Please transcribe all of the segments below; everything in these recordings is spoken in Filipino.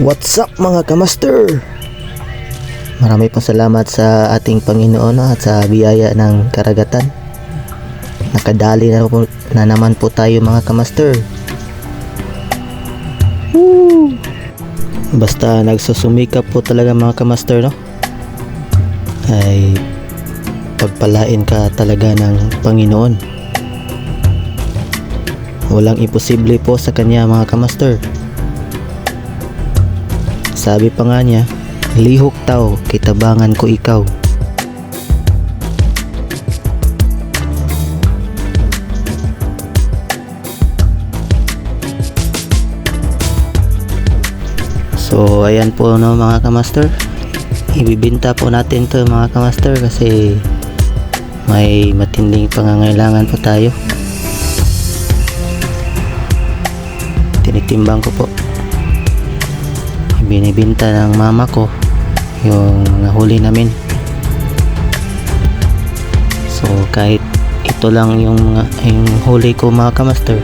What's up mga kamaster? Marami pong salamat sa ating Panginoon no, at sa biyaya ng karagatan. Nakadali na, po, na naman po tayo mga kamaster. Woo! Basta nagsusumikap po talaga mga kamaster no? Ay pagpalain ka talaga ng Panginoon. Walang imposible po sa kanya mga kamaster. Sabi pa nga niya, lihok tao, kitabangan ko ikaw. So ayan po no mga kamaster. Ibibinta po natin to mga kamaster kasi may matinding pangangailangan po tayo. Tinitimbang ko po binibinta ng mama ko yung nahuli namin. So kahit ito lang yung, yung huli ko mga kamaster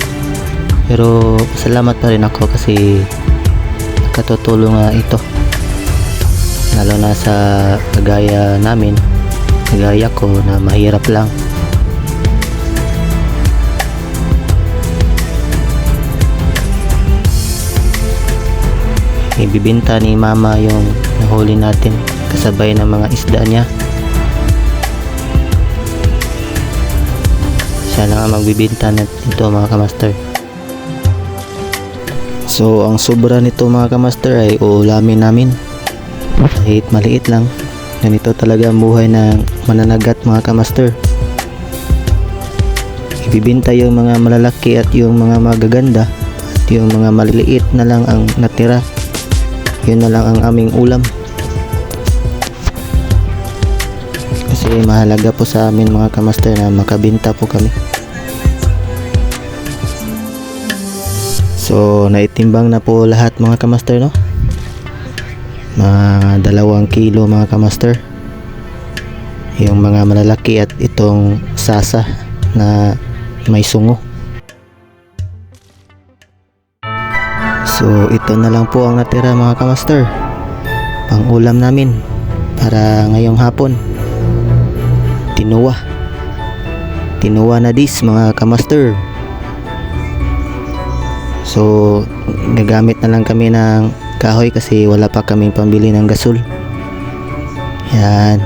pero salamat pa rin ako kasi nakatutulong nga ito. Lalo na sa kagaya namin kagaya ko na mahirap lang ibibinta ni mama yung nahuli natin kasabay ng mga isda niya. Siya lang ang magbibinta nito mga kamaster. So ang sobra nito mga kamaster ay uulamin namin. Kahit maliit lang. Ganito talaga ang buhay ng mananagat mga kamaster. Ibibinta yung mga malalaki at yung mga magaganda at yung mga maliliit na lang ang natira yun na lang ang aming ulam. Kasi mahalaga po sa amin mga kamaster na makabinta po kami. So naitimbang na po lahat mga kamaster no? Mga dalawang kilo mga kamaster. Yung mga malalaki at itong sasa na may sungo So ito na lang po ang natira mga kamaster. Pang ulam namin Para ngayong hapon. Tinuwa. Tinuwa na dis mga kamaster. So gagamit na lang kami ng kahoy kasi wala pa kaming pambili ng gasol. Yan.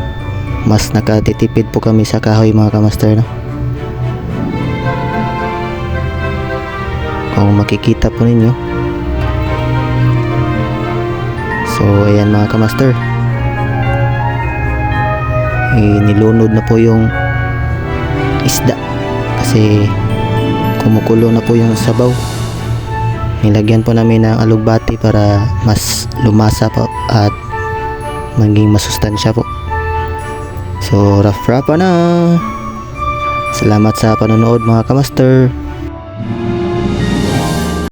Mas nakatitipid po kami sa kahoy mga kamaster no? Kung makikita po ninyo So ayan mga kamaster. Eh, Nilunod na po yung isda. Kasi kumukulo na po yung sabaw. Nilagyan po namin ng alugbati para mas lumasa po at maging masustansya po. So rough na! Salamat sa panonood mga kamaster